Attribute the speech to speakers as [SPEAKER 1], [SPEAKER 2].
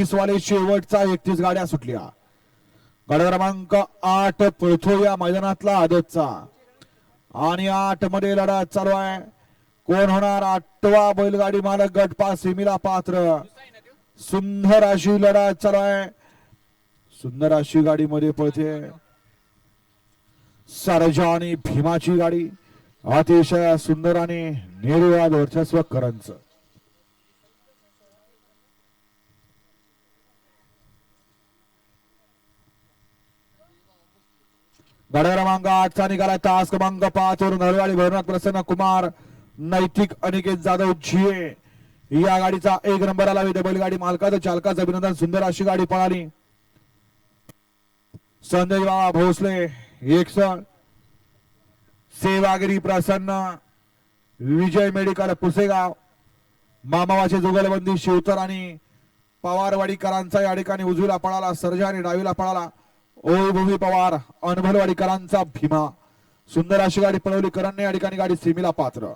[SPEAKER 1] वाले शेवटचा एकतीस गाड्या सुटल्या. गाड्या क्रमांक आठ पळथो या मैदानातला आदतचा. आणि आठमध्ये लढा चालू आहे. कोण होणार? आठवा बैलगाडी मालक गट पास पात्र. सुंदर अशी लढा चालू आहे. सुंदर अशी गाडी मध्ये पळते. सरजा आणि भीमाची गाडी. अतिशय सुंदर आणि निर्वाद वर्चस्व करंच. गाड्या क्रमांक आठचा निघाला तास क्रमांक पाच वरून हरवाळी भैरवनाथ प्रसन्न कुमार नैतिक अनिकेत जाधव झिये या गाडीचा एक नंबर आला विद्या बैलगाडी मालकाचं चालकाचं अभिनंदन सुंदर अशी गाडी पळाली संजय बाबा भोसले एक सण सेवागिरी प्रसन्न विजय मेडिकल पुसेगाव मामावाचे जुगलबंदी शिवतर आणि पवारवाडीकरांचा या ठिकाणी उजवीला पळाला सर्जा आणि डावीला पळाला ओय भूमी पवार. अनभलवाडीकरांचा भीमा. सुंदर अशी गाडी पळवली करणने या ठिकाणी गाडी सीमेला पात्र.